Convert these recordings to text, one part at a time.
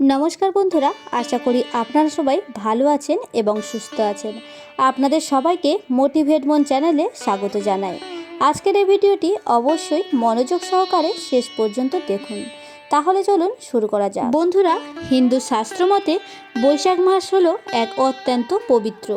নমস্কার বন্ধুরা, আশা করি আপনারা সবাই ভালো আছেন এবং সুস্থ আছেন। আপনাদের সবাইকে মোটিভেট মন চ্যানেলে স্বাগত জানাই। আজকের এই ভিডিওটি অবশ্যই মনোযোগ সহকারে শেষ পর্যন্ত দেখুন। তাহলে চলুন শুরু করা যাক। বন্ধুরা, হিন্দু শাস্ত্র মতে বৈশাখ মাস হলো এক অত্যন্ত পবিত্র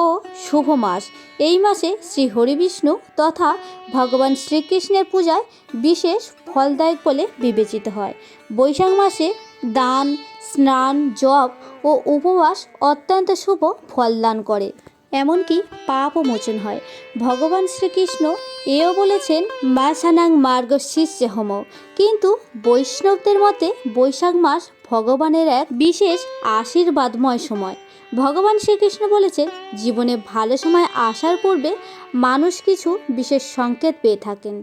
ও শুভ মাস। এই মাসে শ্রী হরিবিষ্ণু তথা ভগবান শ্রীকৃষ্ণের পূজায় বিশেষ ফলদায়ক বলে বিবেচিত হয়। বৈশাখ মাসে দান, স্নান, জপ ও উপবাস অত্যন্ত শুভ ফল দান করে। এমনকি পাপও মোচন হয়। ভগবান শ্রীকৃষ্ণ এও বলেছেন, মাসানাং মার্গ শিষ্য হোম। কিন্তু বৈষ্ণবদের মতে বৈশাখ মাস ভগবানের এক বিশেষ আশীর্বাদময় সময়। ভগবান শ্রীকৃষ্ণ বলেছেন জীবনে ভালো সময় আসার পূর্বে মানুষ কিছু বিশেষ সংকেত পেয়ে থাকেন,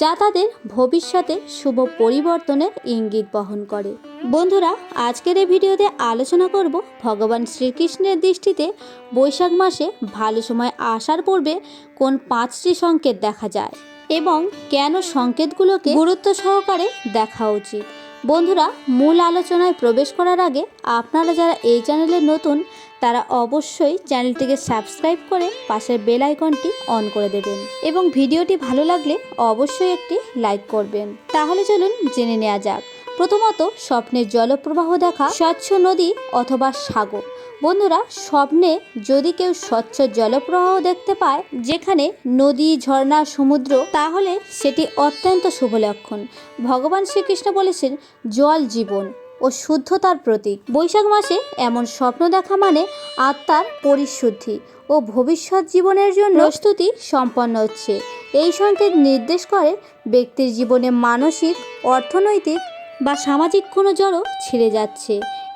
যা তাদের ভবিষ্যতে শুভ পরিবর্তনের ইঙ্গিত বহন করে। বন্ধুরা, আজকের এই ভিডিওতে আলোচনা করব ভগবান শ্রীকৃষ্ণের দৃষ্টিতে বৈশাখ মাসে ভালো সময় আসার পূর্বে কোন পাঁচটি সংকেত দেখা যায় এবং কেন সংকেতগুলোকে গুরুত্ব সহকারে দেখা উচিত। বন্ধুরা, মূল আলোচনায় প্রবেশ করার আগে আপনারা যারা এই চ্যানেলে নতুন তারা অবশ্যই চ্যানেলটিকে সাবস্ক্রাইব করে পাশের বেল আইকনটি অন করে দেবেন এবং ভিডিওটি ভালো লাগলে অবশ্যই একটি লাইক করবেন। তাহলে চলুন জেনে নেওয়া যাক। প্রথমত স্বপ্নের জলপ্রবাহ দেখা স্বচ্ছ নদী অথবা সাগর। বন্ধুরা, স্বপ্নে যদি কেউ স্বচ্ছ জলপ্রবাহ দেখতে পায়, যেখানে নদী, ঝর্ণা, সমুদ্র, তাহলে সেটি অত্যন্ত শুভ লক্ষণ। ভগবান শ্রীকৃষ্ণ বলেছেন, জল জীবন। ও শুদ্ধতার প্রতীক। বৈশাখ মাসে এমন স্বপ্ন দেখা মানে আত্মার পরিশুদ্ধি ও ভবিষ্যৎ জীবনের জন্য প্রস্তুতি সম্পন্ন হচ্ছে। এই সংকেত নির্দেশ করে ব্যক্তির জীবনে মানসিক, অর্থনৈতিক বা সামাজিক কোনো জড়ো ছিঁড়ে যাচ্ছে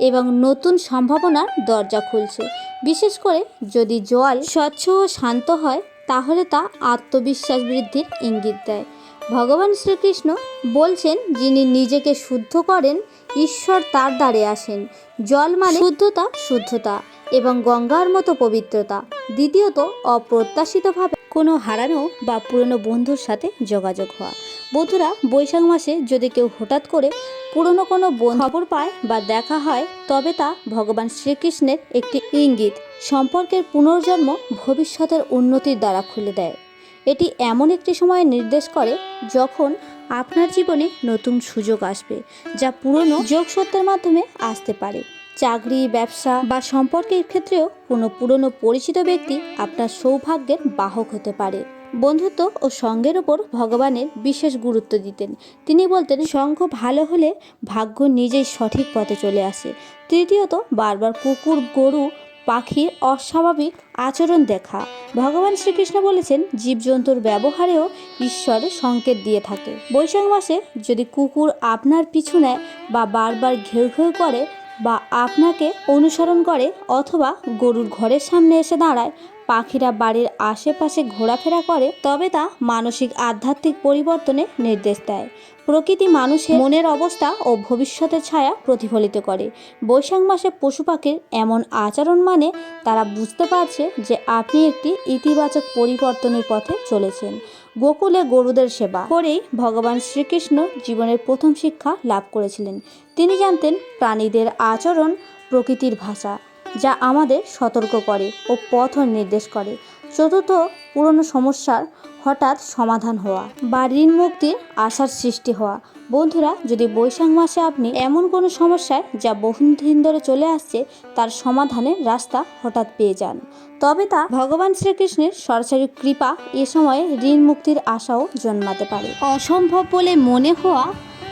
এবং নতুন সম্ভাবনার দরজা খুলছে। বিশেষ করে যদি জল স্বচ্ছ ও শান্ত হয়, তাহলে তা আত্মবিশ্বাস বৃদ্ধির ইঙ্গিত দেয়। ভগবান শ্রীকৃষ্ণ বলছেন, যিনি নিজেকে শুদ্ধ করেন, ঈশ্বর তার দ্বারে আসেন। জল মানে শুদ্ধতা শুদ্ধতা এবং গঙ্গার মতো পবিত্রতা। দ্বিতীয়ত, অপ্রত্যাশিতভাবে কোনো হারানো বা পুরনো বন্ধুর সাথে যোগাযোগ হওয়া। বন্ধুরা, বৈশাখ মাসে যদি কেউ হঠাৎ করে পুরনো কোনো খবর পায় বা দেখা হয়, তবে তা ভগবান শ্রীকৃষ্ণের একটি ইঙ্গিত। সম্পর্কের পুনর্জন্ম ভবিষ্যতের উন্নতির দ্বারা খুলে দেয়। এটি এমন একটি সময় নির্দেশ করে যখন আপনার জীবনে নতুন সুযোগ আসবে যা পুরনো যোগসত্বের মাধ্যমে আসতে পারে। চাকরি, ব্যবসা বা সম্পর্কের ক্ষেত্রেও কোনো পুরনো পরিচিত ব্যক্তি আপনার সৌভাগ্যের বাহক হতে পারে। বন্ধুত্ব ও সঙ্গের ওপর ভগবানের বিশেষ গুরুত্ব দিতেন। তিনি বলতেন, সঙ্গ ভালো হলে ভাগ্য নিজেই সঠিক পথে চলে আসে। তৃতীয়ত, বারবার কুকুর, গরু পাখির অস্বাভাবিক আচরণ দেখা। ভগবান শ্রীকৃষ্ণ বলেছেন, জীবজন্তুর ব্যবহারেও ঈশ্বরের সংকেত দিয়ে থাকে। বৈশাখ মাসে যদি কুকুর আপনার পিছু নেয় বা বারবার ঘেউ ঘেউ করে বা আপনাকে অনুসরণ করে অথবা গরুর ঘরের সামনে এসে দাঁড়ায় পাখিরা বাড়ির আশেপাশে ঘোরাফেরা করে, তবে তা মানসিক আধ্যাত্মিক পরিবর্তনে নির্দেশ দেয়। প্রকৃতি মানুষের মনের অবস্থা ও ভবিষ্যতের ছায়া প্রতিফলিত করে। বৈশাখ মাসে পশু পাখির এমন আচরণ মানে তারা বুঝতে পারছে যে আপনি একটি ইতিবাচক পরিবর্তনের পথে চলেছেন। গোকুলে গরুদের সেবা করেই ভগবান শ্রীকৃষ্ণ জীবনের প্রথম শিক্ষা লাভ করেছিলেন। তিনি জানতেন প্রাণীদের আচরণ প্রকৃতির ভাষা। যা আমাদের সতর্ক করে ও পথ নির্দেশ করে। চতুর্থ পুরনো সমস্যার হঠাৎ সমাধান হওয়া। বা ঋণ মুক্তির আশার সৃষ্টি হওয়া। বন্ধুরা, যদি বৈশাখ মাসে আপনি এমন কোনো সমস্যায় যা বহুদিন ধরে চলে আসছে, তার সমাধানের রাস্তা হঠাৎ পেয়ে যান। তবে তা ভগবান শ্রীকৃষ্ণের সরাসরি কৃপা এ সময়ে ঋণ মুক্তির আশাও জন্মাতে পারে। অসম্ভব বলে মনে হওয়া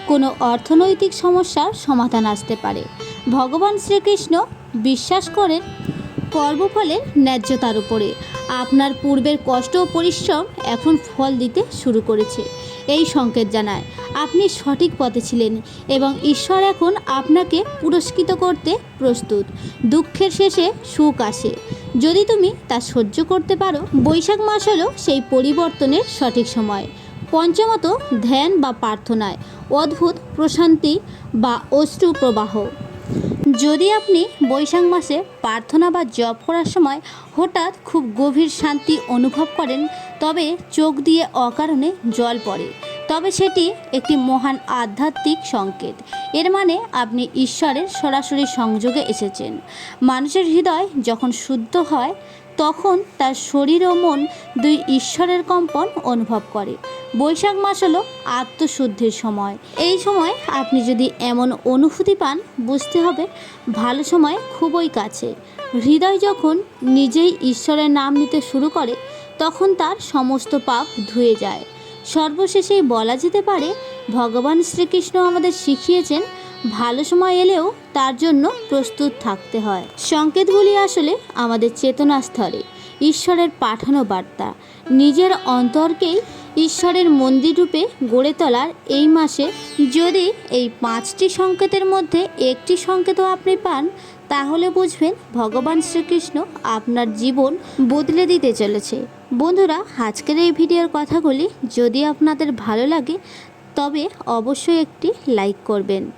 কোনো অর্থনৈতিক সমস্যার সমাধান আসতে পারে। ভগবান শ্রীকৃষ্ণ বিশ্বাস করেন কর্মফলের ন্যায্যতার উপরে। আপনার পূর্বের কষ্ট ও পরিশ্রম এখন ফল দিতে শুরু করেছে। এই সংকেত জানায়, আপনি সঠিক পথে ছিলেন এবং ঈশ্বর এখন আপনাকে পুরস্কৃত করতে প্রস্তুত। দুঃখের শেষে সুখ আসে। যদি তুমি তা সহ্য করতে পারো, বৈশাখ মাস হলো সেই পরিবর্তনের সঠিক সময়। পঞ্চমত, ধ্যান বা প্রার্থনায়। অদ্ভুত প্রশান্তি বা অশ্রু প্রবাহ। যদি আপনি বৈশাখ মাসে প্রার্থনা বা জপ করার সময় হঠাৎ খুব গভীর শান্তি অনুভব করেন, তবে চোখ দিয়ে অকারণে জল পড়ে, তবে সেটি একটি মহান আধ্যাত্মিক সংকেত। এর মানে আপনি ঈশ্বরের সরাসরি সংযোগে এসেছেন। মানুষের হৃদয় যখন শুদ্ধ হয় তখন তার শরীর ও মন দুই ঈশ্বরের কম্পন অনুভব করে। বৈশাখ মাস হলো আত্মশুদ্ধির সময়। এই সময় আপনি যদি এমন অনুভূতি পান, বুঝতে হবে ভালো সময় খুবই কাছে। হৃদয় যখন নিজেই ঈশ্বরের নাম নিতে শুরু করে, তখন তার সমস্ত পাপ ধুয়ে যায়। সর্বশেষেই বলা যেতে পারে, ভগবান শ্রীকৃষ্ণ আমাদের শিখিয়েছেন ভালো সময় এলেও তার জন্য প্রস্তুত থাকতে হয়। সংকেতগুলি আসলে আমাদের চেতনা স্তরে ঈশ্বরের পাঠানো বার্তা। নিজের অন্তরকেই ঈশ্বরের মন্দির রূপে গড়ে তোলার এই মাসে যদি এই পাঁচটি সংকেতের মধ্যে একটি সংকেতও আপনি পান, তাহলে বুঝবেন ভগবান শ্রীকৃষ্ণ আপনার জীবন বদলে দিতে চলেছে। বন্ধুরা, আজকের এই ভিডিওর কথাগুলি যদি আপনাদের ভালো লাগে, তবে অবশ্যই একটি লাইক করবেন।